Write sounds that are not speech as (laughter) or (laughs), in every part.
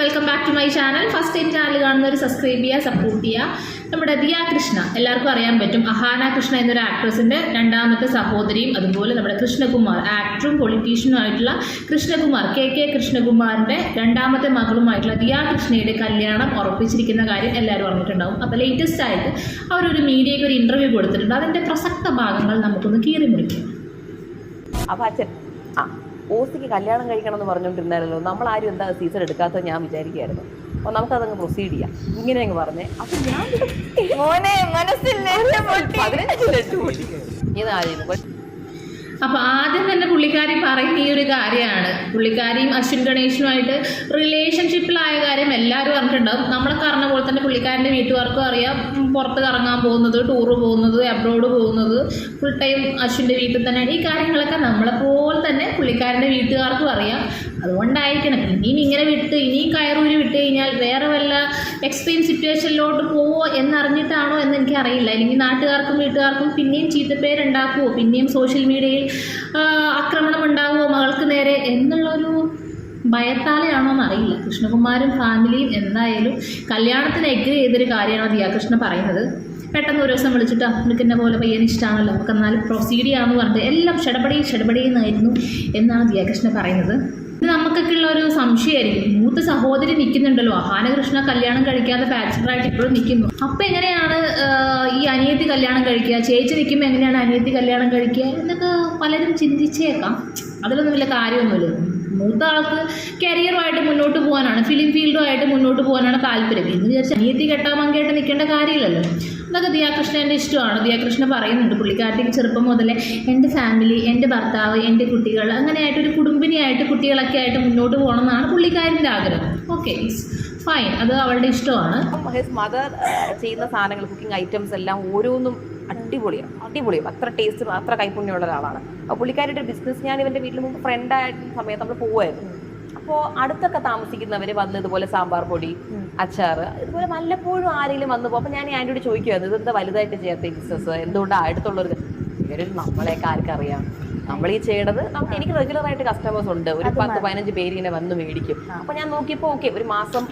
Welcome back to my channel first time channel കാണുന്നവർ subscribe ചെയ്യുക support ചെയ്യുക. നമ്മുടെ ദിയ കൃഷ്ണ എല്ലാവർക്കും അറിയാൻ പറ്റും. അഹാന കൃഷ്ണ എന്നൊരു ആക്ട്രസിന്റെ രണ്ടാമത്തെ സഹോദരിയും അതുപോലെ നമ്മുടെ കൃഷ്ണകുമാർ ആക്ടറും പൊളിറ്റീഷ്യനും ആയിട്ടുള്ള കൃഷ്ണകുമാർ കെ കെ കൃഷ്ണകുമാറിന്റെ രണ്ടാമത്തെ മകളുമായിട്ടുള്ള ദിയ കൃഷ്ണയുടെ കല്യാണം ഉറപ്പിച്ചിരിക്കുന്ന കാര്യം എല്ലാവരും അറിഞ്ഞിട്ടുണ്ടാവും. അപ്പോൾ ലേറ്റസ്റ്റ് ആയിട്ട് അവരൊരു മീഡിയയ്ക്ക് ഒരു ഇന്റർവ്യൂ കൊടുത്തിട്ടുണ്ട്. അതിന്റെ പ്രസക്ത ഭാഗങ്ങൾ നമുക്കൊന്ന് കീറി മുറിക്കാം. അപ്പോൾ ഓസിക്ക് കല്യാണം കഴിക്കണം എന്ന് പറഞ്ഞുകൊണ്ടിരുന്നാലല്ലോ നമ്മൾ ആരും എന്താ സീസൺ എടുക്കാത്തത് ഞാൻ വിചാരിക്കുകയായിരുന്നു. അപ്പോൾ നമുക്കതങ്ങ് പ്രൊസീഡ് ചെയ്യാം. ഇങ്ങനെ അങ്ങ് പറഞ്ഞേ. അപ്പൊ ഞാൻ പതിനഞ്ച് ലക്ഷം അപ്പോൾ ആദ്യം തന്നെ പുള്ളിക്കാരി പറയുന്ന ഈ ഒരു കാര്യമാണ്. പുള്ളിക്കാരിയും അശ്വിൻ ഗണേഷുമായിട്ട് റിലേഷൻഷിപ്പിലായ കാര്യം എല്ലാവരും അറിഞ്ഞിട്ടുണ്ടാവും. നമ്മളെ അറിഞ്ഞ പോലെ തന്നെ പുള്ളിക്കാരന്റെ വീട്ടുകാർക്കും അറിയാം. പുറത്ത് കറങ്ങാൻ പോകുന്നത് ടൂറ് പോകുന്നത് അബ്രോഡ് പോകുന്നത് ഫുൾ ടൈം അശ്വിന്റെ വീട്ടിൽ തന്നെയാണ്. ഈ കാര്യങ്ങളൊക്കെ നമ്മളെപ്പോലെ തന്നെ പുള്ളിക്കാരന്റെ വീട്ടുകാർക്കും അറിയാം. അതുകൊണ്ടായിരിക്കണം. ഇനിയും ഇങ്ങനെ വിട്ട് ഇനിയും കയറൂരി വിട്ട് കഴിഞ്ഞാൽ വേറെ വല്ല എക്സ്ട്രീം സിറ്റുവേഷനിലോട്ട് പോവോ എന്നറിഞ്ഞിട്ടാണോ എന്ന് എനിക്കറിയില്ല. അല്ലെങ്കിൽ നാട്ടുകാർക്കും വീട്ടുകാർക്കും പിന്നെയും ചീത്തപ്പേരുണ്ടാക്കുമോ പിന്നെയും സോഷ്യൽ മീഡിയയിൽ ആക്രമണം ഉണ്ടാകുമോ മകൾക്ക് നേരെ എന്നുള്ളൊരു ഭയത്താലെയാണോ എന്നറിയില്ല. കൃഷ്ണകുമാരും ഫാമിലിയും എന്തായാലും കല്യാണത്തിന് എഗ്രി ചെയ്തൊരു കാര്യമാണ് ദിയാകൃഷ്ണ പറയുന്നത്. പെട്ടെന്ന് ഒരു ദിവസം വിളിച്ചിട്ട് നിനക്ക് എന്നെ പോലെ പയ്യന് ഇഷ്ടമാണല്ലോ നമുക്ക് എന്നാലും പ്രൊസീഡ് ചെയ്യാമെന്ന് പറഞ്ഞിട്ട് എല്ലാം ഷടപടിയും ഷടപടിയെന്നായിരുന്നു എന്നാണ് ദിയാകൃഷ്ണ പറയുന്നത്. ഇത് നമുക്കൊക്കെ ഉള്ള ഒരു സംശയമായിരിക്കും. മൂത്ത സഹോദരി നിൽക്കുന്നുണ്ടല്ലോ അഹാനകൃഷ്ണ കല്യാണം കഴിക്കാതെ ബാച്ചിലറായിട്ട് ഇപ്പോഴും നിൽക്കുന്നു അപ്പം എങ്ങനെയാണ് ഈ അനിയത്തി കല്യാണം കഴിക്കുക? ചേച്ചി നിൽക്കുമ്പോൾ എങ്ങനെയാണ് അനിയത്തി കല്യാണം കഴിക്കുക എന്നൊക്കെ പലരും ചിന്തിച്ചേക്കാം. അതിലൊന്നും വലിയ കാര്യമൊന്നുമില്ല. മൂത്ത ആൾക്ക് കരിയറുമായിട്ട് മുന്നോട്ട് പോകാനാണ് ഫിലിം ഫീൽഡുമായിട്ട് മുന്നോട്ട് പോകാനാണ് താല്പര്യം. എന്ന് വിചാരിച്ച് അനിയത്തി കെട്ടാമങ്കയായിട്ട് നിൽക്കേണ്ട കാര്യമില്ലല്ലോ. അതൊക്കെ ദിയാകൃഷ്ണന്റെ ഇഷ്ടമാണ്. ദിയാകൃഷ്ണൻ പറയുന്നുണ്ട് പുള്ളിക്കാരത്തേക്ക് ചെറുപ്പം മുതലേ എന്റെ ഫാമിലി എന്റെ ഭർത്താവ് എന്റെ കുട്ടികൾ അങ്ങനെയായിട്ട് ഒരു കുടുംബിനിയായിട്ട് കുട്ടികളൊക്കെ ആയിട്ട് മുന്നോട്ട് പോകണം എന്നാണ് പുള്ളിക്കാരന്റെ ആഗ്രഹം ഓക്കെ ഫൈൻ അത് അവളുടെ ഇഷ്ടമാണ്. മദർ ചെയ്യുന്ന സാധനങ്ങൾ കുക്കിംഗ് ഐറ്റംസ് എല്ലാം ഓരോന്നും അടിപൊളിയാണ് അടിപൊളിയാണ് അത്ര ടേസ്റ്റ് അത്ര കൈപുണ്യമുള്ള ഒരാളാണ്. അപ്പോൾ പുള്ളിക്കാരുടെ ബിസിനസ് ഞാൻ ഇവന്റെ വീട്ടിൽ മുമ്പ് ഫ്രണ്ടായിരുന്ന സമയത്ത് നമ്മൾ പോവായിരുന്നു. അപ്പോൾ അടുത്തൊക്കെ താമസിക്കുന്നവർ വന്ന് ഇതുപോലെ സാമ്പാർ പൊടി അച്ചാർ ഇതുപോലെ വല്ലപ്പോഴും ആരെങ്കിലും വന്നു പോകും. അപ്പോൾ ഞാൻ ആന്റിയോട് ചോദിക്കുമായിരുന്നു ഇതെന്താ വലുതായിട്ട് ചെയ്യാത്ത ബിസിനസ് എന്തുകൊണ്ടാണ് അടുത്തുള്ളവർ ഇവർ നമ്മളെയൊക്കെ ആർക്കറിയാം. നമ്മൾ ഈ ചെയ്യണത് നമുക്ക് എനിക്ക് റെഗുലർ ആയിട്ട് കസ്റ്റമേഴ്സ് ഉണ്ട്. ഒരു പത്ത് പതിനഞ്ച് പേര് ഇങ്ങനെ വന്ന് മേടിക്കും. അപ്പോൾ ഞാൻ നോക്കിയപ്പോൾ ഓക്കെ ഒരു മാസം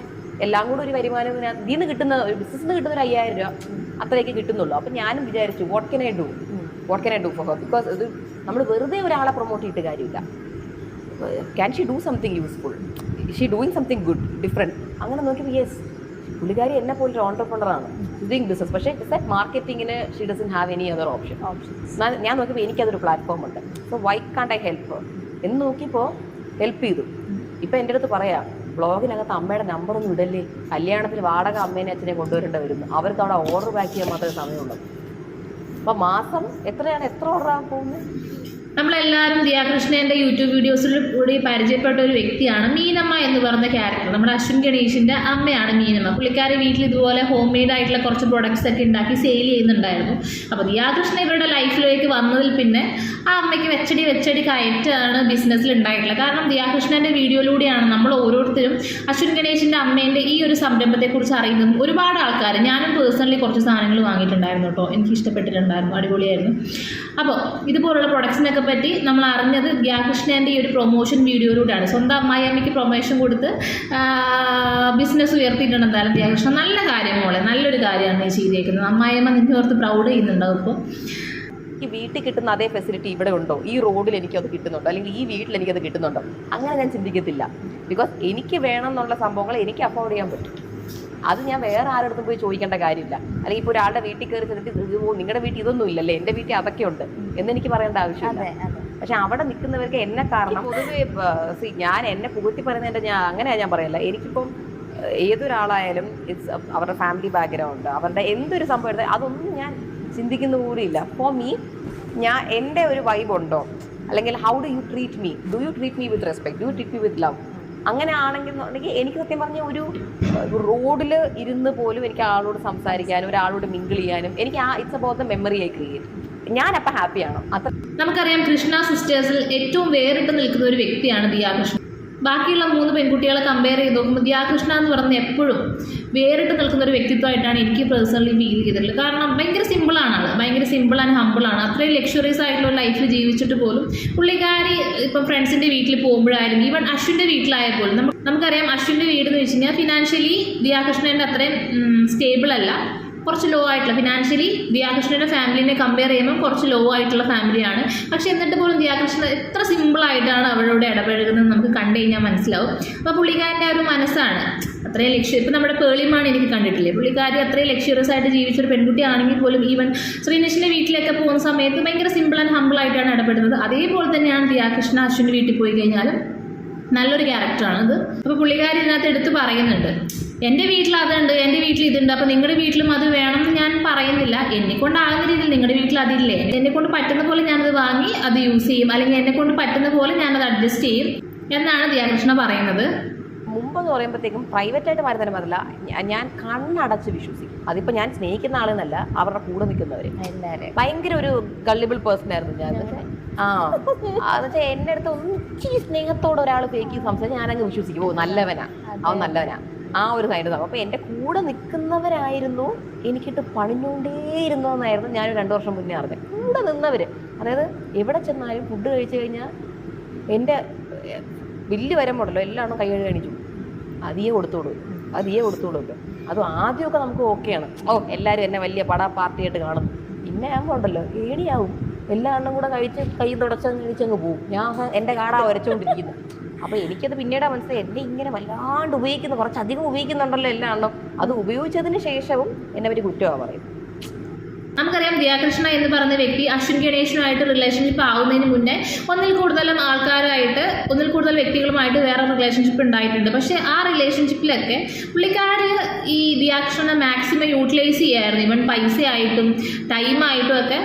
എല്ലാം കൂടെ ഒരു വരുമാനം ഇതിൽ നിന്ന് കിട്ടുന്ന ഒരു ബിസിനസ് നിന്ന് കിട്ടുന്ന ഒരു അയ്യായിരം രൂപ. അത്രയൊക്കെ കിട്ടുന്നുള്ളൂ. അപ്പം ഞാനും വിചാരിച്ചു what can I do what can I do for her because ഇത് നമ്മൾ വെറുതെ ഒരാളെ പ്രൊമോട്ട് ചെയ്തിട്ട് കാര്യമില്ല. Can she do something useful she doing something good different അങ്ങനെ നോക്കിയപ്പോൾ യെസ് പുള്ളിക്കാരി എന്നെ പോലെ ഒരു ഓണ്ടർപ്രണറാണ് ഡൂയിങ് ബിസിനസ് പക്ഷേ set മാർക്കറ്റിങ്ങിന് she doesn't have any other option ഞാൻ- ഞാൻ നോക്കിയപ്പോൾ എനിക്കതൊരു പ്ലാറ്റ്ഫോം ഉണ്ട്. So why can't I help എന്ന് നോക്കിയപ്പോൾ ഹെൽപ്പ് ചെയ്തു. ഇപ്പം എന്റെ അടുത്ത് പറയാം ബ്ലോഗിനകത്ത് അമ്മയുടെ നമ്പറൊന്നും ഇടല്ലേ? കല്യാണത്തിൽ വാടക അമ്മേനെ അച്ഛനെ കൊണ്ടുവരേണ്ടി വരുന്നു. അവർക്ക് അവിടെ ഓർഡർ ബാക്ക് ചെയ്യാൻ മാത്രമേ സമയമുള്ളൂ. അപ്പം മാസം എത്രയാണ്? എത്ര ഓർഡറാണ് പോകുന്നത്? നമ്മളെല്ലാവരും ദിയാകൃഷ്ണന്റെ യൂട്യൂബ് വീഡിയോസിൽ കൂടി പരിചയപ്പെട്ട ഒരു വ്യക്തിയാണ് മീനമ്മ എന്ന് പറഞ്ഞ ക്യാരക്ടർ നമ്മുടെ അശ്വിൻ ഗണേഷിന്റെ അമ്മയാണ് മീനമ്മ. പുള്ളിക്കാരി വീട്ടിൽ ഇതുപോലെ ഹോം മെയ്ഡ് ആയിട്ടുള്ള കുറച്ച് പ്രൊഡക്ട്സ് ഒക്കെ ഉണ്ടാക്കി സെയിൽ ചെയ്യുന്നുണ്ടായിരുന്നു. അപ്പോൾ ദിയാകൃഷ്ണ ഇവരുടെ ലൈഫിലേക്ക് വന്നതിൽ പിന്നെ ആ അമ്മയ്ക്ക് വെച്ചടി വെച്ചടി കയറ്റാണ് ബിസിനസ്സിൽ ഉണ്ടായിട്ടുള്ളത്. കാരണം ദിയാകൃഷ്ണന്റെ വീഡിയോയിലൂടെയാണ് നമ്മൾ ഓരോരുത്തരും അശ്വിൻ ഗണേഷിന്റെ അമ്മേന്റെ ഈ ഒരു സംരംഭത്തെക്കുറിച്ച് അറിയുന്നതും ഒരുപാട് ആൾക്കാർ. ഞാനും പേഴ്സണലി കുറച്ച് സാധനങ്ങൾ വാങ്ങിയിട്ടുണ്ടായിരുന്നു കേട്ടോ. എനിക്ക് ഇഷ്ടപ്പെട്ടിട്ടുണ്ടായിരുന്നു അടിപൊളിയായിരുന്നു. അപ്പോൾ ഇതുപോലുള്ള പ്രൊഡക്ട്സിനൊക്കെ പറ്റി നമ്മൾ അറിഞ്ഞത് ഗ്യാകൃഷ്ണന്റെ ഈ ഒരു പ്രൊമോഷൻ വീഡിയോയിലൂടെയാണ് സ്വന്തം അമ്മായിയമ്മയ്ക്ക് പ്രൊമോഷൻ കൊടുത്ത് ബിസിനസ് ഉയർത്തിയിട്ടുണ്ട് എന്തായാലും ഗ്യാകൃഷ്ണൻ. നല്ല കാര്യം മോളെ നല്ലൊരു കാര്യമാണ് നീ ചെയ്തേക്കുന്നത്. അമ്മായിയമ്മ നിന്നെ ഓർത്ത് പ്രൗഡ് ചെയ്യുന്നുണ്ടാവും ഇപ്പോൾ ഈ വീട്ടിൽ കിട്ടുന്ന അതേ ഫെസിലിറ്റി ഇവിടെ ഉണ്ടോ? ഈ റോഡിൽ എനിക്കത് കിട്ടുന്നുണ്ടോ? അല്ലെങ്കിൽ ഈ വീട്ടിൽ എനിക്കത് കിട്ടുന്നുണ്ടോ? അങ്ങനെ ഞാൻ ചിന്തിക്കത്തില്ല. ബിക്കോസ് എനിക്ക് വേണം എന്നുള്ള സംഭവങ്ങൾ എനിക്ക് അഫോർഡ് ചെയ്യാൻ പറ്റും. അത് ഞാൻ വേറെ ആരോടത്തും പോയി ചോദിക്കേണ്ട കാര്യമില്ല. അല്ലെങ്കിൽ ഇപ്പോൾ ഒരാളുടെ വീട്ടിൽ കയറി ചെന്നിട്ട് നിങ്ങളുടെ വീട്ടിൽ ഇതൊന്നും ഇല്ലല്ലേ എന്റെ വീട്ടിൽ അതൊക്കെ ഉണ്ട്. എന്നെനിക്ക് പറയേണ്ട ആവശ്യമില്ല. അതെ അതെ. പക്ഷെ അവിടെ നിൽക്കുന്നവർക്ക് എന്നെ കാരണം പൊതുവെ സി ഞാൻ എന്നെ പുകഴ്ത്തി പറയുന്നതിന്റെ ഞാൻ അങ്ങനെയാ ഞാൻ പറയല്ല. എനിക്കിപ്പം ഏതൊരാളായാലും ഇറ്റ്സ് അവരുടെ ഫാമിലി ബാക്ക്ഗ്രൗണ്ട് അവരുടെ എന്തൊരു സംഭവം എടുത്താൽ അതൊന്നും ഞാൻ ചിന്തിക്കുന്ന കൂടിയില്ല ഫോർ മീ ഞാൻ എന്റെ ഒരു വൈബ് ഉണ്ടോ? അല്ലെങ്കിൽ how do you treat me do you treat me with respect do you treat me with love അങ്ങനെ ആണെങ്കിൽ എന്നുണ്ടെങ്കിൽ എനിക്ക് സത്യം പറഞ്ഞ ഒരു റോഡിൽ ഇരുന്ന് പോലും എനിക്ക് ആളോട് സംസാരിക്കാനും ഒരാളോട് മിങ്കിൾ ചെയ്യാനും എനിക്ക് ആ it's about the memory I create ഞാൻ ഞാനപ്പോൾ ഹാപ്പിയാണ് അത്ര നമുക്കറിയാം കൃഷ്ണ സിസ്റ്റേഴ്സിൽ ഏറ്റവും വേറിട്ട് നിൽക്കുന്ന ഒരു വ്യക്തിയാണ് ദിയാകൃഷ്ണ ബാക്കിയുള്ള മൂന്ന് പെൺകുട്ടികളെ കമ്പയർ ചെയ്ത് നോക്കുമ്പോൾ ദിയാകൃഷ്ണ എന്ന് പറയുന്നത് എപ്പോഴും വേറിട്ട് നിൽക്കുന്ന ഒരു വ്യക്തിത്വമായിട്ടാണ് എനിക്ക് പേഴ്സണലി ഫീൽ ചെയ്തിട്ടുള്ളത്. കാരണം ഭയങ്കര സിമ്പിളാണ് ആൾ ഭയങ്കര സിമ്പിൾ ആൻഡ് ഹമ്പിളാണ് അത്രയും ലക്ഷറീസ് ആയിട്ടുള്ള ലൈഫിൽ ജീവിച്ചിട്ട് പോലും പുള്ളിക്കാരി ഇപ്പം ഫ്രണ്ട്സിന്റെ വീട്ടിൽ പോകുമ്പോഴായാലും ഈവൻ അശ്വിന്റെ വീട്ടിലായാൽ പോലും നമുക്ക് നമുക്കറിയാം അശ്വിന്റെ വീട് എന്ന് വെച്ച് കഴിഞ്ഞാൽ ഫിനാൻഷ്യലി ദിയാകൃഷ്ണന്റെ അത്രയും സ്റ്റേബിൾ അല്ല. കുറച്ച് ലോ ആയിട്ടുള്ള ഫിനാൻഷ്യലി ദിയാകൃഷ്ണന്റെ ഫാമിലിനെ കമ്പയർ ചെയ്യുമ്പോൾ കുറച്ച് ലോ ആയിട്ടുള്ള ഫാമിലിയാണ് പക്ഷേ എന്നിട്ട് പോലും ദിയാകൃഷ്ണൻ എത്ര സിമ്പിളായിട്ടാണ് അവരോട് ഇടപഴകുന്നത് നമുക്ക് കണ്ടു കഴിഞ്ഞാൽ മനസ്സിലാവും. അപ്പോൾ പുള്ളിക്കാരന്റെ ഒരു മനസ്സാണ് അത്രയും ലക്ഷ്യം ഇപ്പം നമ്മുടെ പേളിമാണ് എനിക്ക് കണ്ടിട്ടില്ലേ? പുള്ളിക്കാരി അത്രയും ലക്ഷ്യറസ് ആയിട്ട് ജീവിച്ചൊരു പെൺകുട്ടി ആണെങ്കിൽ പോലും ഈവൻ ശ്രീനിഷിന്റെ വീട്ടിലൊക്കെ പോകുന്ന സമയത്ത് ഭയങ്കര സിമ്പിൾ ആൻഡ് ഹമ്പിൾ ആയിട്ടാണ് ഇടപെടുന്നത് അതേപോലെ തന്നെയാണ് ദിയാകൃഷ്ണ അശ്വിന്റെ വീട്ടിൽ പോയി കഴിഞ്ഞാലും നല്ലൊരു ക്യാരക്ടറാണ് ഇത് അപ്പോൾ പുള്ളിക്കാരി ഇതിനകത്ത് എടുത്ത് പറയുന്നുണ്ട്. എന്റെ വീട്ടിൽ അതുണ്ട് എന്റെ വീട്ടിൽ ഇതുണ്ട് അപ്പോൾ നിങ്ങളുടെ വീട്ടിലും അത് വേണം എന്ന് ഞാൻ പറയുന്നില്ല. എന്നെ കൊണ്ടാകുന്ന രീതിയിൽ നിങ്ങളുടെ വീട്ടിൽ അതില്ലേ? എന്നെ കൊണ്ട് പറ്റുന്ന പോലെ ഞാനത് വാങ്ങി അത് യൂസ് ചെയ്യും. അല്ലെങ്കിൽ എന്നെ കൊണ്ട് പറ്റുന്ന പോലെ ഞാനത് അഡ്ജസ്റ്റ് ചെയ്യും എന്നാണ് ദിയാകൃഷ്ണ പറയുന്നത്. മുമ്പ് എന്ന് പറയുമ്പോഴത്തേക്കും പ്രൈവറ്റ് ആയിട്ട് മാറി മതില്ല ഞാൻ കണ്ണടച്ച് വിശ്വസിക്കും. അതിപ്പോ ഞാൻ സ്നേഹിക്കുന്ന ആളെന്നല്ല അവരുടെ കൂടെ നിൽക്കുന്നവര്. ഭയങ്കര ഒരു ഗള്ളിബിൾ പേഴ്സൺ ആയിരുന്നു ഞാൻ. ആ. എന്നുവെച്ചാൽ എന്റെ അടുത്ത് ഒന്ന് സ്നേഹത്തോടെ ഒരാൾ ഫേക്ക് സംസാരിച്ച് ഞാനങ്ങ് വിശ്വസിക്കും. ഓ നല്ലവനാ. അവൻ നല്ലവനാ. ആ ഒരു സൈഡ് അപ്പൊ എന്റെ കൂടെ നിൽക്കുന്നവരായിരുന്നു. എനിക്കിട്ട് പണിഞ്ഞുകൊണ്ടേയിരുന്നു എന്നായിരുന്നു ഞാൻ രണ്ടു വർഷം മുന്നേ അറിഞ്ഞത്. കൂടെ നിന്നവര്. അതായത് എവിടെ ചെന്നാലും ഫുഡ് കഴിച്ചു കഴിഞ്ഞാൽ എന്റെ ബില്ല് വരുമ്പോഴല്ലോ എല്ലാം കൈ കഴുകി കാണിച്ചു അതിയെ കൊടുത്തോളൂ. അതിയെ കൊടുത്തോളൂല്ലോ അത് ആദ്യമൊക്കെ നമുക്ക് ഓക്കെയാണ് ഓ എല്ലാവരും എന്നെ വലിയ പട പാർട്ടിയായിട്ട് കാണും പിന്നെ ആകുമ്പോൾ ഉണ്ടല്ലോ ഏടിയാവും എല്ലാ എണ്ണം കൂടെ കഴിച്ച് കൈ തുടച്ചങ്ങ് കഴിച്ചങ്ങ് പോവും. ഞാൻ എന്റെ കാടാ വരച്ചുകൊണ്ടിരിക്കുന്നു അപ്പോൾ എനിക്കത് പിന്നീടാ മനസ്സിലായി. എന്നെ ഇങ്ങനെ വല്ലാണ്ട് ഉപയോഗിക്കുന്നു കുറച്ചധികം ഉപയോഗിക്കുന്നുണ്ടല്ലോ എല്ലാണല്ലോ അത് ഉപയോഗിച്ചതിന് ശേഷവും എന്നെ പറ്റി കുറ്റമാണ് പറയുന്നത്. നമുക്കറിയാം ദിയാകൃഷ്ണ എന്ന് പറഞ്ഞ വ്യക്തി അശ്വിൻ ഗണേഷനുമായിട്ട് റിലേഷൻഷിപ്പ് ആവുന്നതിന് മുന്നേ ഒന്നിൽ കൂടുതലും ആൾക്കാരുമായിട്ട് ഒന്നിൽ കൂടുതൽ വ്യക്തികളുമായിട്ട് വേറെ റിലേഷൻഷിപ്പ് ഉണ്ടായിട്ടുണ്ട്. പക്ഷേ ആ റിലേഷൻഷിപ്പിലൊക്കെ പുള്ളിക്കാർ ഈ ദിയാകൃഷ്ണനെ മാക്സിമം യൂട്ടിലൈസ് ചെയ്യായിരുന്നു. ഇവൻ പൈസ ആയിട്ടും ടൈമായിട്ടും ഒക്കെ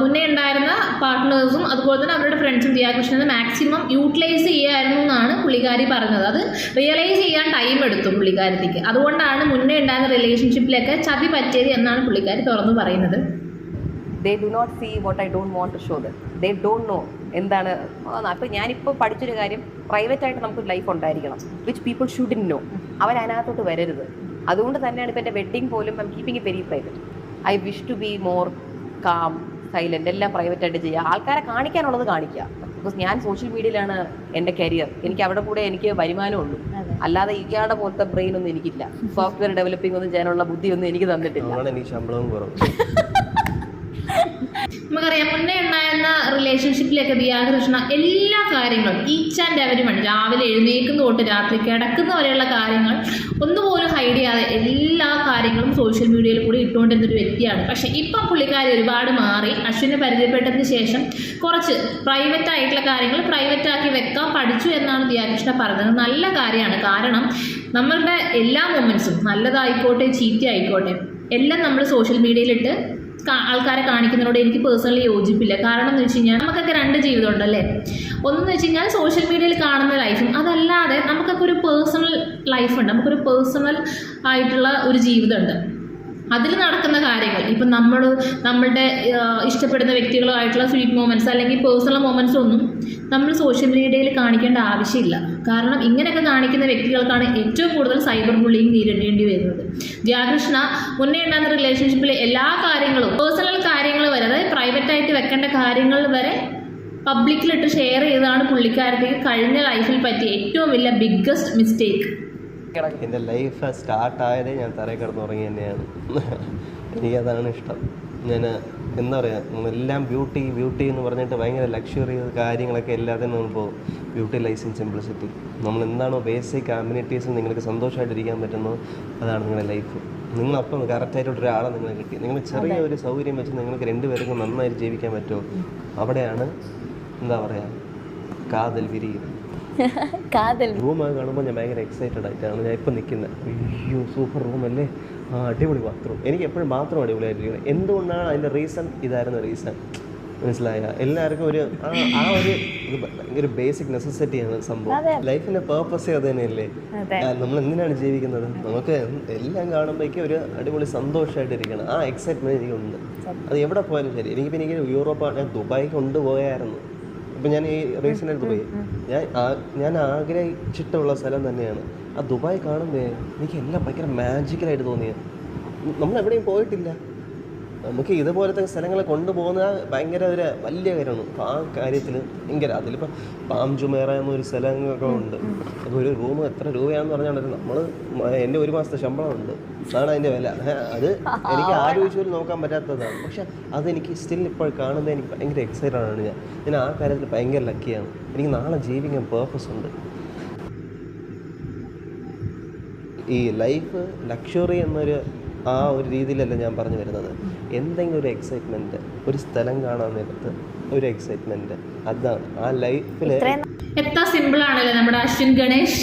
മുന്നേ ഉണ്ടായിരുന്ന പാർട്ട്നേഴ്സും അതുപോലെ തന്നെ അവരുടെ ഫ്രണ്ട്സും ദിയാകൃഷ്ണനെ മാക്സിമം യൂട്ടിലൈസ് ചെയ്യായിരുന്നു എന്നാണ് പുള്ളിക്കാരി പറഞ്ഞത്. അത് റിയലൈസ് ചെയ്യാൻ ടൈം എടുത്തു പുള്ളിക്കാരത്തേക്ക് അതുകൊണ്ടാണ് മുന്നേ ഉണ്ടായിരുന്ന റിലേഷൻഷിപ്പിലൊക്കെ ചതി പറ്റിയത് എന്നാണ് പുള്ളിക്കാരി തുറന്നു പറയുന്നത്. They do not see what I don't want to show the don't know എന്താണ് അപ്പോൾ ഞാനിപ്പോൾ പഠിച്ചൊരു കാര്യം പ്രൈവറ്റ് ആയിട്ട് നമുക്ക് ലൈഫ് ഉണ്ടായിരിക്കണം വിച്ച് പീപ്പിൾ ഷുഡിൻ നോ അവരതിനകത്തോട്ട് വരരുത്. അതുകൊണ്ട് തന്നെയാണ് ഇപ്പോൾ എന്റെ വെഡ്ഡിങ് പോലും I keeping very private I wish to be more calm silent എല്ലാം പ്രൈവറ്റ് ആയിട്ട് ചെയ്യുക ആൾക്കാരെ കാണിക്കാനുള്ളത് കാണിക്കുക. ബിക്കോസ് ഞാൻ സോഷ്യൽ മീഡിയയിലാണ് എന്റെ കരിയർ എനിക്ക് അവിടെ കൂടെ എനിക്ക് വരുമാനമുള്ളൂ. അല്ലാതെ ഇയാളുടെ പോലത്തെ ബ്രെയിൻ ഒന്നും എനിക്കില്ല. സോഫ്റ്റ്വെയർ ഡെവലപ്പിംഗ് ഒന്നും ചെയ്യാനുള്ള ബുദ്ധിയൊന്നും എനിക്ക് തന്നിട്ടില്ല. ശമ്പളവും കുറവ്. (laughs) നമുക്കറിയാം മുന്നേ ഉണ്ടായിരുന്ന റിലേഷൻഷിപ്പിലേക്ക് ദിയാകൃഷ്ണ എല്ലാ കാര്യങ്ങളും ഈച്ച് ആൻഡ് എവരി വൺ രാവിലെ എഴുന്നേക്കുന്ന തൊട്ട് രാത്രി കിടക്കുന്ന വരെയുള്ള കാര്യങ്ങൾ ഒന്നുപോലും ഹൈഡ് ചെയ്യാതെ എല്ലാ കാര്യങ്ങളും സോഷ്യൽ മീഡിയയിൽ കൂടി ഇട്ടുകൊണ്ടിരുന്ന ഒരു വ്യക്തിയാണ്. പക്ഷേ ഇപ്പം പുള്ളിക്കാരി ഒരുപാട് മാറി. അശ്വിനെ പരിചയപ്പെട്ടതിന് ശേഷം കുറച്ച് പ്രൈവറ്റ് ആയിട്ടുള്ള കാര്യങ്ങൾ പ്രൈവറ്റ് ആക്കി വെക്കാൻ പഠിച്ചു എന്നാണ് ദിയാകൃഷ്ണ പറഞ്ഞത്. നല്ല കാര്യമാണ്. കാരണം നമ്മളുടെ എല്ലാ മൊമെന്റ്സും നല്ലതായിക്കോട്ടെ ചീത്ത ആയിക്കോട്ടെ എല്ലാം നമ്മൾ സോഷ്യൽ മീഡിയയിലിട്ട് ആൾക്കാരെ കാണിക്കുന്നതിനോട് എനിക്ക് പേഴ്സണലി യോജിപ്പില്ല. കാരണം എന്ന് വെച്ച് കഴിഞ്ഞാൽ നമുക്കൊക്കെ രണ്ട് ജീവിതം ഉണ്ടല്ലേ ഒന്നെന്ന് വെച്ച് കഴിഞ്ഞാൽ സോഷ്യൽ മീഡിയയിൽ കാണുന്ന ലൈഫും അതല്ലാതെ നമുക്കൊക്കെ ഒരു പേഴ്സണൽ ലൈഫുണ്ട് നമുക്കൊരു പേഴ്സണൽ ആയിട്ടുള്ള ഒരു ജീവിതമുണ്ട്. അതിൽ നടക്കുന്ന കാര്യങ്ങൾ. ഇപ്പം നമ്മൾ നമ്മളുടെ ഇഷ്ടപ്പെടുന്ന വ്യക്തികളുമായിട്ടുള്ള സ്വീറ്റ് മൊമെന്റ്സ് അല്ലെങ്കിൽ പേഴ്സണൽ മൊമെന്റ്സ് ഒന്നും നമ്മൾ സോഷ്യൽ മീഡിയയിൽ കാണിക്കേണ്ട ആവശ്യമില്ല. കാരണം ഇങ്ങനെയൊക്കെ കാണിക്കുന്ന വ്യക്തികൾക്കാണ് ഏറ്റവും കൂടുതൽ സൈബർ ബുള്ളിങ് നേരിടേണ്ടി വരുന്നത്. ജാകൃഷ്ണ മുന്നേ ഉണ്ടാകുന്ന റിലേഷൻഷിപ്പിലെ എല്ലാ കാര്യങ്ങളും പേഴ്സണൽ കാര്യങ്ങൾ വരെ അതായത് പ്രൈവറ്റായിട്ട് വെക്കേണ്ട കാര്യങ്ങൾ വരെ പബ്ലിക്കിലിട്ട് ഷെയർ ചെയ്തതാണ് പുള്ളിക്കാരത്തേക്ക് കഴിഞ്ഞ ലൈഫിൽ പറ്റിയ ഏറ്റവും വലിയ ബിഗ്ഗസ്റ്റ് മിസ്റ്റേക്ക് എന്റെ ലൈഫ് സ്റ്റാർട്ട് ആയതേ ഞാൻ തറയിൽ കിടന്നുറങ്ങി തന്നെയാണ്. എനിക്കതാണ് ഇഷ്ടം. ഞാൻ എന്താ പറയുക എല്ലാം ബ്യൂട്ടി ബ്യൂട്ടി എന്ന് പറഞ്ഞിട്ട് ഭയങ്കര ലക്ഷറി കാര്യങ്ങളൊക്കെ എല്ലാത്തിനും നമ്മൾ പോകും. ബ്യൂട്ടി ലൈസൻസ് സിംപ്ലിസിറ്റി നമ്മൾ എന്താണോ ബേസിക് കമ്മ്യൂണിറ്റീസിൽ നിങ്ങൾക്ക് സന്തോഷമായിട്ടിരിക്കാൻ പറ്റുന്നോ അതാണ് നിങ്ങളുടെ ലൈഫ് നിങ്ങളപ്പം കറക്റ്റായിട്ട് ഒരാളെ നിങ്ങൾ കിട്ടി. നിങ്ങൾ ചെറിയ ഒരു സൗകര്യം വെച്ച് നിങ്ങൾക്ക് രണ്ടുപേർക്കും നന്നായിട്ട് ജീവിക്കാൻ പറ്റുമോ? അവിടെയാണ് എന്താ പറയുക കാതൽ വിരിയും (laughs) കാതൽ. റൂമൊക്കെ കാണുമ്പോൾ ഞാൻ ഭയങ്കര എക്സൈറ്റഡ് ആയിട്ടാണ് ഞാൻ ഇപ്പം നിൽക്കുന്നത് അയ്യോ സൂപ്പർ റൂമല്ലേ ആ അടിപൊളി ബാത്റൂം എനിക്ക് എപ്പോഴും ബാത്റൂം അടിപൊളിയായിട്ടിരിക്കുന്നത് എന്തുകൊണ്ടാണ് അതിന്റെ റീസൺ ഇതായിരുന്നു റീസൺ മനസ്സിലായ? എല്ലാവർക്കും ഒരു ആ ഒരു ഒരു ബേസിക് നെസസിറ്റിയാണ് സംഭവം. ലൈഫിന്റെ പേർപ്പസേ അത് തന്നെയല്ലേ? നമ്മൾ എന്തിനാണ് ജീവിക്കുന്നത്? നമുക്ക് എല്ലാം കാണുമ്പോഴേക്കും ഒരു അടിപൊളി സന്തോഷമായിട്ട് ഇരിക്കണം ആ എക്സൈറ്റ്മെന്റ് എനിക്കുണ്ട്. അത് എവിടെ പോയാലും ശരി. എനിക്ക് എനിക്ക് യൂറോപ്പ് ഞാൻ ദുബായ് കൊണ്ടുപോയായിരുന്നു. ഇപ്പം ഞാൻ ഈ റീസെന്റ് ദുബായ് ഞാൻ ഞാൻ ആഗ്രഹിച്ചിട്ടുള്ള സ്ഥലം തന്നെയാണ്. ആ ദുബായ് കാണുമ്പോൾ എനിക്ക് എല്ലാം ഭയങ്കര മാജിക്കലായിട്ട് തോന്നിയത് നമ്മൾ എവിടെയും പോയിട്ടില്ല. നമുക്ക് ഇതുപോലത്തെ സ്ഥലങ്ങളെ കൊണ്ടുപോകുന്ന ഭയങ്കര ഒരു വലിയ കാര്യമാണ്. അപ്പോൾ ആ കാര്യത്തിൽ ഭയങ്കര അതിലിപ്പോൾ പാം ജുമേറ എന്നൊരു സ്ഥലങ്ങളൊക്കെ ഉണ്ട്. അപ്പോൾ ഒരു റൂം എത്ര രൂപയാണെന്ന് പറഞ്ഞാൽ നമ്മൾ എന്റെ ഒരു മാസത്തെ ശമ്പളം ഉണ്ട് അതാണ് അതിന്റെ വില. അത് എനിക്ക് ആലോചിച്ച് പോലും നോക്കാൻ പറ്റാത്തതാണ്. പക്ഷെ അതെനിക്ക് സ്റ്റിൽ ഇപ്പോൾ കാണുന്നത് എനിക്ക് ഭയങ്കര എക്സൈറ്റഡ് ആണ്. ഞാൻ ഞാൻ ആ കാര്യത്തിൽ ഭയങ്കര ലക്കിയാണ് എനിക്ക് നാളെ ജീവിക്കാൻ പേർപ്പസ് ഉണ്ട്. ഈ ലൈഫ് ലക്ഷറി എന്നൊരു ആ ഒരു രീതിയിലല്ല ഞാൻ പറഞ്ഞു വരുന്നത്. എന്തെങ്കിലും ഒരു എക്സൈറ്റ്മെന്റ് ഒരു സ്ഥലം കാണാൻ നേരത്ത് ഒരു എക്സൈറ്റ്മെന്റ് അതാണ്. ആ ലൈഫിൽ എത്ര സിമ്പിൾ ആണല്ലേ നമ്മുടെ അശ്വിൻ ഗണേഷ്?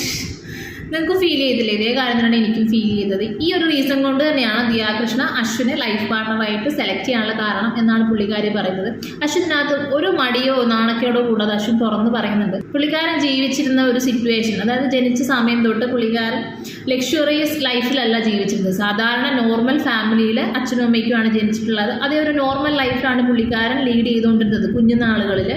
നിങ്ങൾക്ക് ഫീൽ ചെയ്തില്ലേ? ഇതേ കാര്യം തന്നെയാണ് എനിക്കും ഫീൽ ചെയ്തത്. ഈ ഒരു റീസൺ കൊണ്ട് തന്നെയാണ് ദിയാകൃഷ്ണ അശ്വിനെ ലൈഫ് പാർട്ണറായിട്ട് സെലക്ട് ചെയ്യാനുള്ള കാരണം എന്നാണ് പുള്ളിക്കാരി പറയുന്നത്. അശ്വിനകത്ത് ഒരു മടിയോ നാണക്കേടോ കൂടാതെ അശ്വിൻ തുറന്ന് പറയുന്നുണ്ട്. പുള്ളിക്കാരൻ ജീവിച്ചിരുന്ന ഒരു സിറ്റുവേഷൻ അതായത് ജനിച്ച സമയം തൊട്ട് പുള്ളിക്കാരൻ ലക്ഷറിയസ് ലൈഫിലല്ല ജീവിച്ചിരുന്നത്. സാധാരണ നോർമൽ ഫാമിലിയിൽ അച്ഛനും അമ്മയ്ക്കുമാണ് ജനിച്ചിട്ടുള്ളത്. അതേ ഒരു നോർമൽ ലൈഫിലാണ് പുള്ളിക്കാരൻ ലീഡ് ചെയ്തുകൊണ്ടിരുന്നത്. കുഞ്ഞുനാളുകളിൽ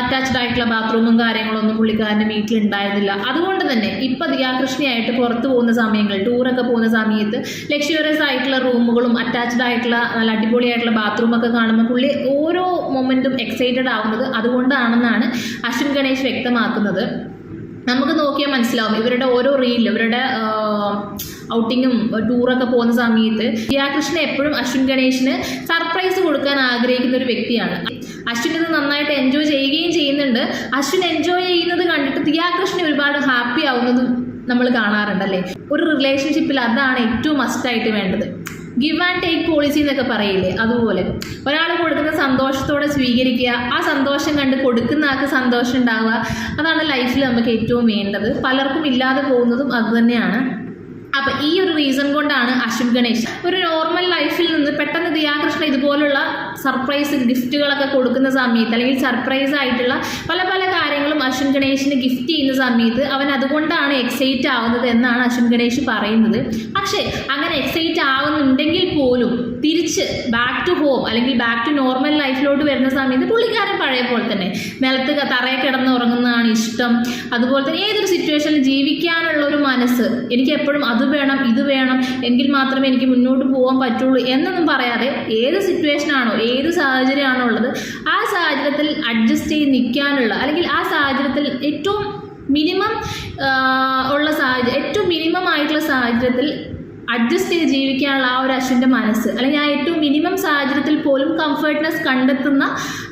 അറ്റാച്ച്ഡ് ആയിട്ടുള്ള ബാത്റൂമും കാര്യങ്ങളൊന്നും പുള്ളിക്കാരന്റെ വീട്ടിൽ ഉണ്ടായിരുന്നില്ല അതുകൊണ്ട് തന്നെ ഇപ്പം ദിയാകൃഷ്ണയായിട്ട് പുറത്ത് പോകുന്ന സമയങ്ങളിൽ ടൂറൊക്കെ പോകുന്ന സമയത്ത് ലക്ഷറിയസ് ആയിട്ടുള്ള റൂമുകളും അറ്റാച്ച്ഡ് ആയിട്ടുള്ള നല്ല അടിപൊളിയായിട്ടുള്ള ബാത്റൂമൊക്കെ കാണുമ്പോൾ പുള്ളി ഓരോ മൊമെന്റും എക്സൈറ്റഡ് ആവുന്നത് അതുകൊണ്ടാണെന്നാണ് അശ്വിൻ ഗണേഷ് വ്യക്തമാക്കുന്നത്. നമുക്ക് നോക്കിയാൽ മനസ്സിലാവും. ഇവരുടെ ഓരോ റീൽ ഇവരുടെ ഔട്ടിങ്ങും ടൂറൊക്കെ പോകുന്ന സമയത്ത് ദിയാകൃഷ്ണൻ എപ്പോഴും അശ്വിൻ ഗണേഷിന് സർപ്രൈസ് കൊടുക്കാൻ ആഗ്രഹിക്കുന്ന ഒരു വ്യക്തിയാണ്. അശ്വിൻ ഇത് നന്നായിട്ട് എൻജോയ് ചെയ്യുകയും ചെയ്യുന്നുണ്ട്. അശ്വിൻ എൻജോയ് ചെയ്യുന്നത് കണ്ടിട്ട് ദിയാകൃഷ്ണൻ ഒരുപാട് ഹാപ്പി ആവുന്നതും നമ്മൾ കാണാറുണ്ട് അല്ലേ ഒരു റിലേഷൻഷിപ്പിൽ അതാണ് ഏറ്റവും മസ്റ്റായിട്ട് വേണ്ടത്. ഗിവ് ആൻഡ് ടേക്ക് പോളിസി എന്നൊക്കെ പറയില്ലേ? അതുപോലെ. ഒരാൾ കൊടുക്കുന്ന സന്തോഷത്തോടെ സ്വീകരിക്കുക ആ സന്തോഷം കണ്ട് കൊടുക്കുന്ന ആൾക്ക് സന്തോഷം ഉണ്ടാവുക അതാണ് ലൈഫിൽ നമുക്ക് ഏറ്റവും വേണ്ടത്. പലർക്കും ഇല്ലാതെ പോകുന്നതും അതുതന്നെയാണ് അപ്പൊ ഈ ഒരു റീസൺ കൊണ്ടാണ് അശ്വിൻ ഗണേശ് ഒരു നോർമൽ ലൈഫിൽ നിന്ന് പെട്ടെന്ന് ദിയാകൃഷ്ണ ഇതുപോലുള്ള സർപ്രൈസ് ഗിഫ്റ്റുകളൊക്കെ കൊടുക്കുന്ന സമയത്ത് അല്ലെങ്കിൽ സർപ്രൈസ് ആയിട്ടുള്ള പല പല കാര്യങ്ങളും അശ്വിൻ ഗണേഷിന് ഗിഫ്റ്റ് ചെയ്യുന്ന സമയത്ത് അവൻ അതുകൊണ്ടാണ് എക്സൈറ്റ് ആവുന്നത് എന്നാണ് അശ്വിൻ ഗണേഷ് പറയുന്നത്. പക്ഷേ അങ്ങനെ എക്സൈറ്റ് ആവുന്നുണ്ടെങ്കിൽ പോലും തിരിച്ച് ബാക്ക് ടു ഹോം അല്ലെങ്കിൽ ബാക്ക് ടു നോർമൽ ലൈഫിലോട്ട് വരുന്ന സമയത്ത് പുള്ളിക്കാരൻ പഴയ പോലെ തന്നെ. നിലത്ത് തറയെ കിടന്ന് ഉറങ്ങുന്നതാണ് ഇഷ്ടം. അതുപോലെ തന്നെ ഏതൊരു സിറ്റുവേഷനിൽ ജീവിക്കാനുള്ള ഒരു മനസ്സ്. എനിക്ക് എപ്പോഴും അത് വേണം ഇത് വേണം എങ്കിൽ മാത്രമേ എനിക്ക് മുന്നോട്ട് പോകാൻ പറ്റുള്ളൂ എന്നൊന്നും പറയാതെ ഏത് സിറ്റുവേഷൻ ആണോ ഏത് സാഹചര്യമാണോ ഉള്ളത് ആ സാഹചര്യത്തിൽ അഡ്ജസ്റ്റ് ചെയ്ത് നിൽക്കാനുള്ള അല്ലെങ്കിൽ ആ സാഹചര്യത്തിൽ ഏറ്റവും മിനിമം ഉള്ള സാഹചര്യം ഏറ്റവും മിനിമം ആയിട്ടുള്ള സാഹചര്യത്തിൽ അഡ്ജസ്റ്റ് ചെയ്ത് ജീവിക്കാനുള്ള ആ ഒരു അശ്വിന്റെ മനസ്സ്. അല്ലെങ്കിൽ ആ ഏറ്റവും മിനിമം സാഹചര്യത്തിൽ പോലും കംഫർട്ട്നെസ് കണ്ടെത്തുന്ന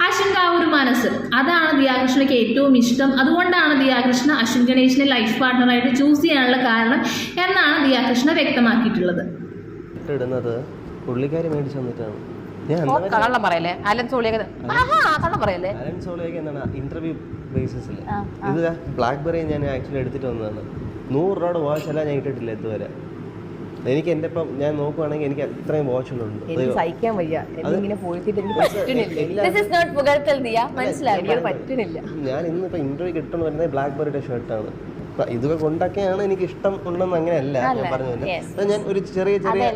അശ്വിന്റെ ആ ഒരു മനസ്സ്. അതാണ് ദിയാകൃഷ്ണയ്ക്ക് ഏറ്റവും ഇഷ്ടം. അതുകൊണ്ടാണ് ദിയാകൃഷ്ണ അശ്വിൻ ഗണേഷിനെ ലൈഫ് പാർട്ട്ണറായിട്ട് ചൂസ് ചെയ്യാനുള്ള കാരണം എന്നാണ് ദിയാകൃഷ്ണ വ്യക്തമാക്കിയിട്ടുള്ളത്. ഇടുന്നത് പുള്ളിക്കാരി മേടിച്ചു തന്നിട്ടാണ്. ഞാൻ ഓ, അന്ന് കള്ളം പറയല്ലേ? അലൻ സോളിയൊക്കെ ആഹാ കള്ളം പറയല്ലേ? അലൻ സോളിയൊക്കെ എന്താണ്? ഇന്റർവ്യൂ ബേസിസിൽ ഇത് ബ്ലാക്ക് ബെറി ഞാൻ ആക്ച്വലി എടുത്തിട്ട് വന്നതാണ്. നൂറ് രൂപയുടെ വാച്ച് അല്ല ഞാൻ ഇട്ടിട്ടില്ല ഇതുവരെ. എനിക്ക് എന്റെ ഇപ്പം ഞാൻ നോക്കുവാണെങ്കിൽ എനിക്ക് അത്രയും വാച്ചുകളുണ്ട് എനിക്ക് സഹിക്കാൻ വയ്യ. പോയിട്ട് എനിക്ക് ഞാൻ ഇന്നിപ്പോൾ ഇന്റർവ്യൂ കിട്ടുന്ന വരുന്നത് ബ്ലാക്ക് ബെറിയുടെ ഷർട്ടാണ് ഇതൊക്കെ കൊണ്ടൊക്കെയാണ് എനിക്ക് ഇഷ്ടം ഉണ്ടെന്ന് അങ്ങനെയല്ല. ഞാൻ പറഞ്ഞു yes. ഞാൻ ഒരു ചെറിയ ചെറിയ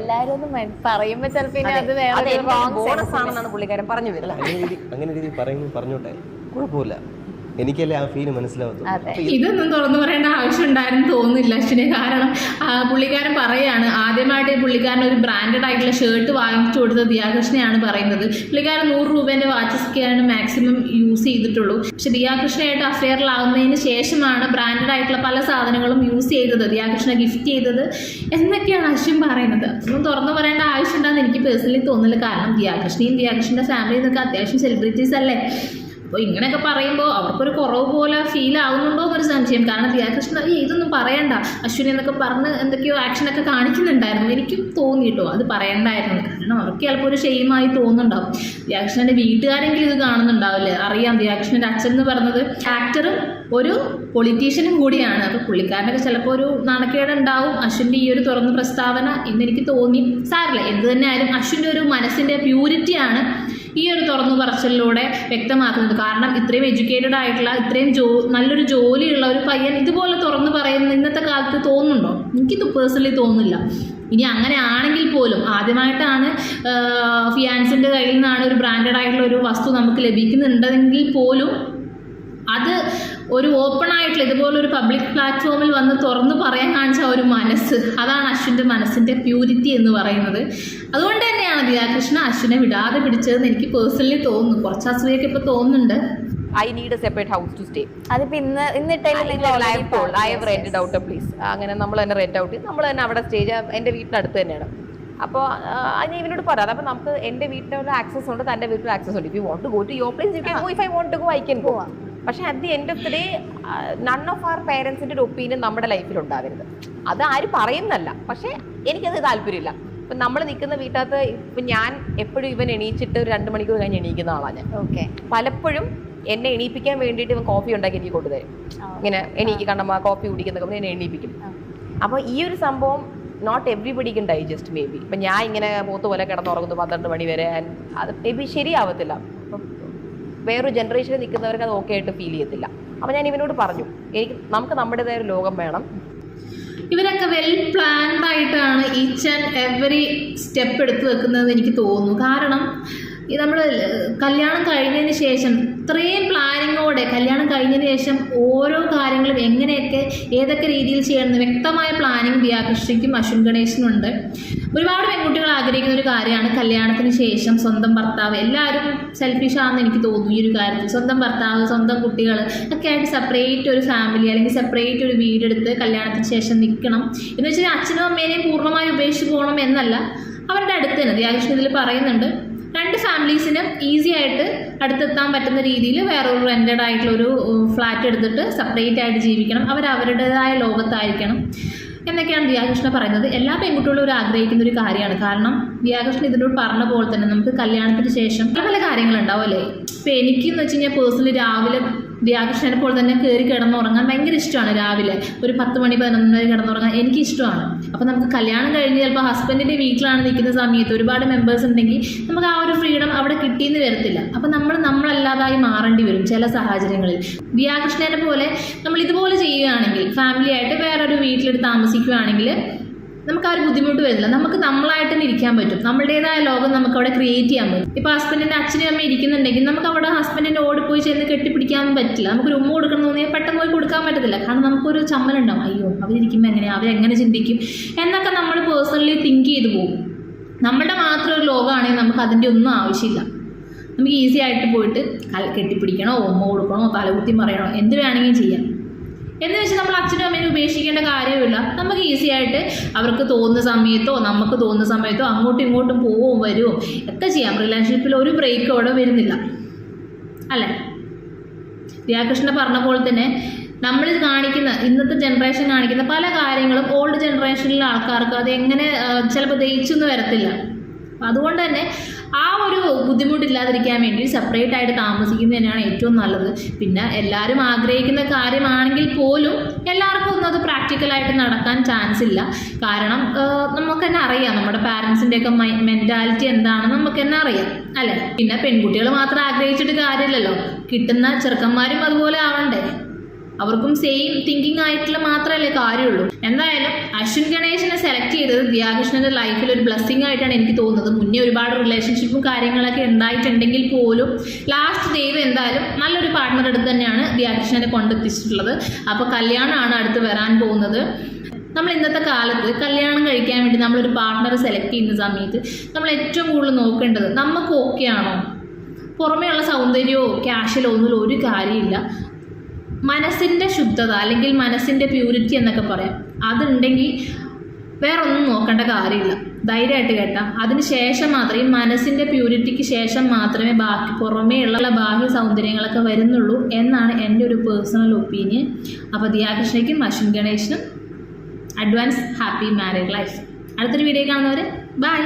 അങ്ങനെ രീതി പറയുന്നു പറഞ്ഞോട്ടെ. കുഴപ്പമില്ല. എനിക്കല്ലേ ആ ഫീൽ മനസ്സിലാവത്തുള്ളൂ. ഇതൊന്നും തുറന്നു പറയേണ്ട ആവശ്യം ഉണ്ടായിരുന്നു തോന്നുന്നില്ല അശ്വിനെ. കാരണം പുള്ളിക്കാരൻ പറയാണ് ആദ്യമായിട്ട് പുള്ളിക്കാരൻ ഒരു ബ്രാൻഡഡ് ആയിട്ടുള്ള ഷർട്ട് വാങ്ങിച്ചു കൊടുത്ത ദിയാകൃഷ്ണയാണ് പറയുന്നത്. പുള്ളിക്കാരൻ നൂറ് രൂപേന്റെ വാച്ചസൊക്കെയാണ് മാക്സിമം യൂസ് ചെയ്തിട്ടുള്ളൂ. പക്ഷെ ദിയാകൃഷ്ണയായിട്ട് അഫെയറിലാവുന്നതിന് ശേഷമാണ് ബ്രാൻഡഡ് ആയിട്ടുള്ള പല സാധനങ്ങളും യൂസ് ചെയ്തത് ദിയാകൃഷ്ണ ഗിഫ്റ്റ് ചെയ്തത് എന്നൊക്കെയാണ് അശ്വിൻ പറയുന്നത്. ഒന്നും തുറന്നു പറയേണ്ട ആവശ്യം ഉണ്ടാകുന്ന എനിക്ക് പേഴ്സണലി തോന്നില്ല കാരണം ദിയാകൃഷ്ണയും ദിയാകൃഷ്ണന്റെ ഫാമിലി എന്നൊക്കെ അത്യാവശ്യം സെലിബ്രിറ്റീസ് അല്ലേ? അപ്പോൾ ഇങ്ങനെയൊക്കെ പറയുമ്പോൾ അവർക്കൊരു കുറവ് പോലെ ഫീൽ ആവുന്നുണ്ടോ എന്നൊരു സംശയം. കാരണം ദിയാകൃഷ്ണ ഈ ഇതൊന്നും പറയണ്ട. അശ്വിനി എന്നൊക്കെ പറഞ്ഞ് എന്തൊക്കെയോ ആക്ഷനൊക്കെ കാണിക്കുന്നുണ്ടായിരുന്നു. എനിക്കും തോന്നി കേട്ടോ അത് പറയണ്ടായിരുന്നു. കാരണം അവർക്ക് ചിലപ്പോൾ ഒരു ഷെയിമായി തോന്നുന്നുണ്ടാവും. ദിയാകൃഷ്ണന്റെ വീട്ടുകാരെങ്കിലും ഇത് കാണുന്നുണ്ടാവില്ലേ? അറിയാം ദിയാകൃഷ്ണന്റെ അച്ഛൻ എന്ന് പറഞ്ഞത് ആക്ടറും ഒരു പൊളിറ്റീഷ്യനും കൂടിയാണ്. അപ്പോൾ പുള്ളിക്കാരനൊക്കെ ചിലപ്പോൾ ഒരു നാണക്കേട് ഉണ്ടാവും. അശ്വിന്റെ ഈ ഒരു തുറന്ന പ്രസ്താവന എന്നെനിക്ക് തോന്നി. സാറില്ല എന്ത് തന്നെ ആയാലും അശ്വിന്റെ ഒരു മനസ്സിന്റെ പ്യൂരിറ്റിയാണ് ഈ ഒരു തുറന്നു പറച്ചിലൂടെ വ്യക്തമാക്കുന്നത്. കാരണം ഇത്രയും എഡ്യൂക്കേറ്റഡ് ആയിട്ടുള്ള ഇത്രയും ജോ നല്ലൊരു ജോലിയുള്ള ഒരു പയ്യൻ ഇതുപോലെ തുറന്നു പറയുന്ന ഇന്നത്തെ കാലത്ത് തോന്നുന്നുണ്ടോ? എനിക്കിത് പേഴ്സണലി തോന്നുന്നില്ല. ഇനി അങ്ങനെ ആണെങ്കിൽ പോലും ആദ്യമായിട്ടാണ് ഫിയാൻസിന്റെ കയ്യിൽ നിന്നാണ് ഒരു ബ്രാൻഡഡ് ആയിട്ടുള്ള ഒരു വസ്തു നമുക്ക് ലഭിക്കുന്നുണ്ടെങ്കിൽ പോലും അത് ഒരു ഓപ്പൺ ആയിട്ടുള്ള ഇതുപോലെ ഒരു പബ്ലിക് പ്ലാറ്റ്ഫോമിൽ വന്ന് തുറന്നു പറയാൻ കാണിച്ച ഒരു മനസ്സ് അതാണ് അശ്വിന്റെ മനസ്സിന്റെ പ്യൂരിറ്റി എന്ന് പറയുന്നത്. അതുകൊണ്ട് തന്നെയാണ് ദിയാകൃഷ്ണ അശ്വിനെ വിടാതെ പിടിച്ചതെന്ന് എനിക്ക് പേഴ്സണലി തോന്നുന്നു. കുറച്ച് അസൂയൊക്കെ ഇപ്പോൾ തോന്നുന്നുണ്ട്. I need a separate house to stay അതിപ്പോ ഇന്ന് നിങ്ങൾ ഐ ഹവ് ഔട്ട് പ്ലീസ് അങ്ങനെ നമ്മൾ തന്നെ റെന്റ് ഔട്ട് ചെയ്ത്. നമ്മൾ തന്നെ അവിടെ സ്റ്റേജ് എന്റെ വീട്ടിനടുത്ത് തന്നെയാണ്. അപ്പോൾ ഞാൻ ഇവനോട് പറയാം. അപ്പോൾ നമുക്ക് എന്റെ വീട്ടിലുള്ള ആക്സസ് ഉണ്ട് തന്റെ വീട്ടിൽ ആക്സസ് ഉണ്ട്. If you want to go to your place you can go if I want to go I can go പക്ഷേ at the end of the day none of our പേരൻസിന്റെ ഒരു ഒപ്പീനിയൻ നമ്മുടെ ലൈഫിൽ ഉണ്ടാവരുത്. അത് ആര് പറയുന്നല്ല പക്ഷേ എനിക്കത് താല്പര്യമില്ല. ഇപ്പം നമ്മൾ നിൽക്കുന്ന വീട്ടകത്ത് ഇപ്പം ഞാൻ എപ്പോഴും ഇവൻ എണീച്ചിട്ട് ഒരു രണ്ട് മണിക്കൂർ കഴിഞ്ഞ് എണീക്കുന്ന ആളാണ് ഞാൻ. ഓക്കെ. പലപ്പോഴും എന്നെ എണീപ്പിക്കാൻ വേണ്ടിയിട്ട് ഇവൻ കോഫി ഉണ്ടാക്കി എനിക്ക് കൊണ്ടുതരും. ഇങ്ങനെ എനിക്ക് കണ്ടമ്മ കോഫി കുടിക്കുന്നൊക്കെ എന്നെ എണീപ്പിക്കും. അപ്പോൾ ഈ ഒരു സംഭവം not everybody can digest may be ഇപ്പം ഞാൻ ഇങ്ങനെ പോത്തുപോലെ കിടന്നുറങ്ങുന്നു പന്ത്രണ്ട് മണി വരെ അത് മേ ബി ശരിയാവത്തില്ല വേറൊരു ജനറേഷനിൽ നിൽക്കുന്നവർക്ക് അത് ഓക്കെ ആയിട്ട് ഫീൽ ചെയ്യത്തില്ല. അപ്പോൾ ഞാൻ ഇവനോട് പറഞ്ഞു എനിക്ക് നമുക്ക് നമ്മുടേതായ ഒരു ലോകം വേണം. ഇവരൊക്കെ വെൽ പ്ലാൻഡ് ആയിട്ടാണ് ഈച്ച് ആൻഡ് എവറി സ്റ്റെപ്പ് എടുത്തു വെക്കുന്നതെന്ന് എനിക്ക് തോന്നുന്നു. കാരണം ഈ നമ്മൾ കല്യാണം കഴിഞ്ഞതിന് ശേഷം ഇത്രയും പ്ലാനിങ്ങോടെ കല്യാണം കഴിഞ്ഞതിന് ശേഷം ഓരോ കാര്യങ്ങളും എങ്ങനെയൊക്കെ ഏതൊക്കെ രീതിയിൽ ചെയ്യണമെന്ന് വ്യക്തമായ പ്ലാനിങ് വ്യാകൃഷ്ണിക്കും അശ്വിൻ ഗണേശനും ഉണ്ട് ഒരുപാട് പെൺകുട്ടികൾ ആഗ്രഹിക്കുന്ന ഒരു കാര്യമാണ് കല്യാണത്തിന് ശേഷം സ്വന്തം ഭർത്താവ്. എല്ലാവരും സെൽഫിഷ് സെൽഫിഷാണെന്ന് എനിക്ക് തോന്നുന്നു ഈ ഒരു കാര്യത്തിൽ. സ്വന്തം ഭർത്താവ് സ്വന്തം കുട്ടികൾ ഒക്കെ ആയിട്ട് സെപ്പറേറ്റ് ഒരു ഫാമിലി അല്ലെങ്കിൽ സെപ്പറേറ്റ് ഒരു വീടെടുത്ത് കല്യാണത്തിന് ശേഷം നിൽക്കണം. എന്ന് വെച്ചാൽ അച്ഛനും അമ്മേനെയും പൂർണമായി ഉപേക്ഷിച്ച് പോകണം എന്നല്ല അവരുടെ അടുത്ത് തന്നെ. ദിയാകൃഷ്ണൻ ഇതിൽ പറയുന്നുണ്ട് രണ്ട് ഫാമിലീസിനും ഈസി ആയിട്ട് അടുത്തെത്താൻ പറ്റുന്ന രീതിയിൽ വേറൊരു റെന്റഡ് ആയിട്ടുള്ള ഒരു ഫ്ലാറ്റ് എടുത്തിട്ട് സെപ്പറേറ്റ് ആയിട്ട് ജീവിക്കണം. അവർ അവരുടേതായ ലോകത്തായിരിക്കണം. എന്നൊക്കെയാണ് ദിയാകൃഷ്ണ പറയുന്നത്. എല്ലാ പെൺകുട്ടികളും ഒരു ആഗ്രഹിക്കുന്ന ഒരു കാര്യമാണ്. കാരണം ദിയാകൃഷ്ണൻ ഇതിനോട് പറഞ്ഞ പോലെ തന്നെ നമുക്ക് കല്യാണത്തിന് ശേഷം പല പല കാര്യങ്ങളുണ്ടാവും അല്ലേ? ഇപ്പം എനിക്കെന്ന് വെച്ച് കഴിഞ്ഞാൽ പേഴ്സണലി രാവിലെ ദിയാകൃഷ്ണനെ പോലെ തന്നെ കയറി കിടന്നുറങ്ങാൻ ഭയങ്കര ഇഷ്ടമാണ് രാവിലെ. ഒരു പത്ത് മണി പതിനൊന്ന് മണി കിടന്നുറങ്ങാൻ എനിക്ക് ഇഷ്ടമാണ്. അപ്പോൾ നമുക്ക് കല്യാണം കഴിഞ്ഞ് ചിലപ്പോൾ ഹസ്ബൻഡിന്റെ വീട്ടിലാണ് നിൽക്കുന്ന സമയത്ത് ഒരുപാട് മെമ്പേഴ്സ് ഉണ്ടെങ്കിൽ നമുക്ക് ആ ഒരു ഫ്രീഡം അവിടെ കിട്ടിയെന്ന് വരത്തില്ല. അപ്പോൾ നമ്മൾ നമ്മളല്ലാതായി മാറേണ്ടി വരും ചില സാഹചര്യങ്ങളിൽ. ദിയാകൃഷ്ണനെ പോലെ നമ്മൾ ഇതുപോലെ ചെയ്യുകയാണെങ്കിൽ ഫാമിലി ആയിട്ട് വേറൊരു വീട്ടിലെടുത്ത് താമസിക്കുകയാണെങ്കിൽ നമുക്ക് ആ ഒരു ബുദ്ധിമുട്ട് വരില്ല നമുക്ക് നമ്മളായിട്ട് തന്നെ ഇരിക്കാൻ പറ്റും. നമ്മുടേതായ ലോകം നമുക്ക് അവിടെ ക്രിയേറ്റ് ചെയ്യാൻ പറ്റും. ഇപ്പോൾ ഹസ്ബൻഡിന്റെ അച്ഛനും അമ്മയും ഇരിക്കുന്നുണ്ടെങ്കിൽ നമുക്ക് അവിടെ ഹസ്ബൻഡിന്റെ ഹസ്ബൻഡിന്റെ പോയി ചെന്ന് കെട്ടിപ്പിടിക്കാനൊന്നും പറ്റില്ല. നമുക്കൊരു ഉമ്മ കൊടുക്കണം തോന്നിയാൽ പെട്ടെന്ന് പോയി കൊടുക്കാൻ പറ്റത്തില്ല. കാരണം നമുക്കൊരു ചമ്മലുണ്ടാവും അയ്യോ അവരിക്കുമ്പോൾ എങ്ങനെയാണ് അവരെങ്ങനെ ചിന്തിക്കും? എന്നൊക്കെ നമ്മൾ പേഴ്സണലി തിങ്ക് ചെയ്തു പോകും നമ്മുടെ മാത്രം ഒരു ലോകമാണെങ്കിൽ നമുക്ക് അതിന്റെ ഒന്നും ആവശ്യമില്ല. നമുക്ക് ഈസി ആയിട്ട് പോയിട്ട് കെട്ടിപ്പിടിക്കണോ? ഉമ്മ കൊടുക്കണോ? തലകുത്തി പറയണോ എന്ത് വേണമെങ്കിലും ചെയ്യാം. എന്ന് വെച്ച് നമ്മൾ അച്ഛനും അമ്മേനെ ഉപേക്ഷിക്കേണ്ട കാര്യമില്ല. നമുക്ക് ഈസി ആയിട്ട് അവർക്ക് തോന്നുന്ന സമയത്തോ നമുക്ക് തോന്നുന്ന സമയത്തോ അങ്ങോട്ടും ഇങ്ങോട്ടും പോവും വരുമോ ഒക്കെ ചെയ്യാം. റിലേഷൻഷിപ്പിൽ ഒരു ബ്രേക്ക് അവിടെ വരുന്നില്ല. അല്ലേ? രാകൃഷ്ണ പറഞ്ഞ പോലെ തന്നെ നമ്മൾ കാണിക്കുന്ന ഇന്നത്തെ ജനറേഷൻ കാണിക്കുന്ന പല കാര്യങ്ങളും ഓൾഡ് ജനറേഷനിലെ ആൾക്കാർക്ക് അത് എങ്ങനെ ചിലപ്പോൾ ദയിച്ചൊന്നും വരത്തില്ല. അതുകൊണ്ട് തന്നെ ആ ഒരു ബുദ്ധിമുട്ടില്ലാതിരിക്കാൻ വേണ്ടി സെപ്പറേറ്റ് ആയിട്ട് താമസിക്കുന്നത് ഏറ്റവും നല്ലത്. പിന്നെ എല്ലാവരും ആഗ്രഹിക്കുന്ന കാര്യമാണെങ്കിൽ പോലും എല്ലാവർക്കും ഒന്നും അത് പ്രാക്ടിക്കലായിട്ട് നടക്കാൻ ചാൻസ് ഇല്ല. കാരണം നമുക്ക് തന്നെ അറിയാം. നമ്മുടെ പാരൻസിന്റെയൊക്കെ മെന്റാലിറ്റി എന്താണെന്ന് നമുക്ക് തന്നെ അറിയാം. അല്ലേ? പിന്നെ പെൺകുട്ടികൾ മാത്രം ആഗ്രഹിച്ചിട്ട് കാര്യമില്ലല്ലോ. കിട്ടുന്ന ചെറുക്കന്മാരും അതുപോലെ ആവണ്ടേ? അവർക്കും സെയിം തിങ്കിങ് ആയിട്ടുള്ള മാത്രമല്ലേ കാര്യമുള്ളൂ. എന്തായാലും അശ്വിൻ ഗണേശനെ സെലക്ട് ചെയ്തത് ദിയാകൃഷ്ണന്റെ ലൈഫിൽ ഒരു ബ്ലസ്സിംഗ് ആയിട്ടാണ് എനിക്ക് തോന്നുന്നത്. മുന്നേ ഒരുപാട് റിലേഷൻഷിപ്പും കാര്യങ്ങളൊക്കെ ഉണ്ടായിട്ടുണ്ടെങ്കിൽ പോലും ലാസ്റ്റ് ദൈവം എന്തായാലും നല്ലൊരു പാർട്ട്ണർ എടുത്ത് തന്നെയാണ് ദിയാകൃഷ്ണനെ കൊണ്ടെത്തിച്ചിട്ടുള്ളത്. അപ്പോൾ കല്യാണമാണ് അടുത്ത് വരാൻ പോകുന്നത്. നമ്മൾ ഇന്നത്തെ കാലത്ത് കല്യാണം കഴിക്കാൻ വേണ്ടി നമ്മളൊരു പാർട്ട്ണറെ സെലക്ട് ചെയ്യുന്ന സമയത്ത് നമ്മൾ ഏറ്റവും കൂടുതൽ നോക്കേണ്ടത് നമുക്ക് ഓക്കെ ആണോ? പുറമേയുള്ള സൗന്ദര്യമോ ക്യാഷിലോ ഒന്നും ഒരു കാര്യമില്ല. മനസ്സിന്റെ ശുദ്ധത അല്ലെങ്കിൽ മനസ്സിന്റെ പ്യൂരിറ്റി എന്നൊക്കെ പറയാം. അതുണ്ടെങ്കിൽ വേറെ ഒന്നും നോക്കേണ്ട കാര്യമില്ല. ധൈര്യമായിട്ട് കേട്ടാം. അതിന് ശേഷം മാത്രമേ ഈ മനസ്സിന്റെ പ്യൂരിറ്റിക്ക് ശേഷം മാത്രമേ ബാക്കി പുറമേ ഉള്ള ബാഹ്യ സൗന്ദര്യങ്ങളൊക്കെ വരുന്നുള്ളൂ എന്നാണ് എന്റെ ഒരു പേഴ്സണൽ ഒപ്പീനിയൻ അപ്പോൾ ദിയാകൃഷ്ണയ്ക്കും അശ്വിൻ ഗണേശനും അഡ്വാൻസ് ഹാപ്പി മാരീഡ് ലൈഫ് അടുത്തൊരു വീഡിയോ കാണുന്നവരെ ബൈ